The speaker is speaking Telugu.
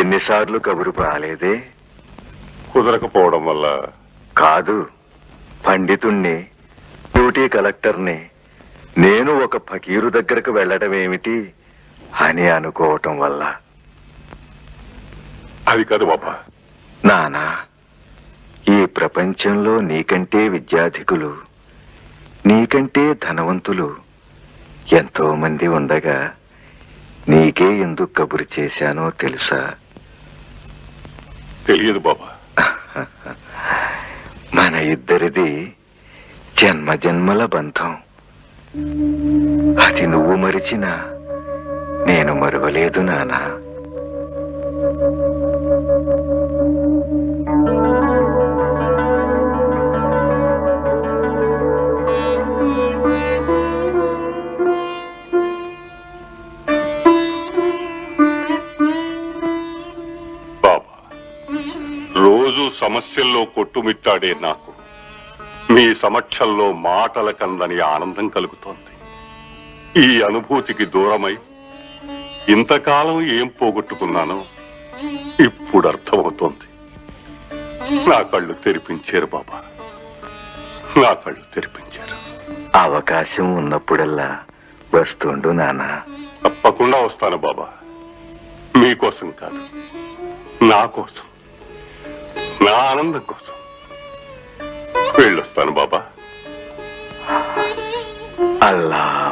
ఇన్నిసార్లు కబురు రాలేదే కుదరకపోవడం వల్ల. కాదు పండితుణ్ణి డ్యూటీ కలెక్టర్ని నేను ఒక ఫకీరు దగ్గరకు వెళ్ళడం ఏమిటి అని అనుకోవటం వల్ల. అది కాదు బాబా. నానా ఈ ప్రపంచంలో నీకంటే విద్యాధికులు నీకంటే ధనవంతులు ఎంతో మంది ఉండగా నీకే ఎందుకు కబురు చేశానో తెలుసా? తెలియదు బాబా. మన ఇద్దరిది జన్మ జన్మల బంధం. అది నువ్వు మరిచినా నేను మరువలేదు నానా. రోజు సమస్యల్లో కొట్టుమిట్టాడే నాకు. మీ సమక్షంలో మాటల కందని ఆనందం కలుగుతోంది. ఈ అనుభూతికి దూరమై ఇంతకాలం ఏం పోగొట్టుకున్నానో ఇప్పుడు అర్థమవుతోంది. నా కళ్ళు తెరిపించారు బాబా. నా కళ్ళు తెరిపించారు. అవకాశం ఉన్నప్పుడల్లా వస్తుండు నానా. తప్పకుండా వస్తాను బాబా. మీకోసం కాదు నా కోసం నా ఆనందం కోసం. వెళ్ళొస్తాను బాబా. అల్లా.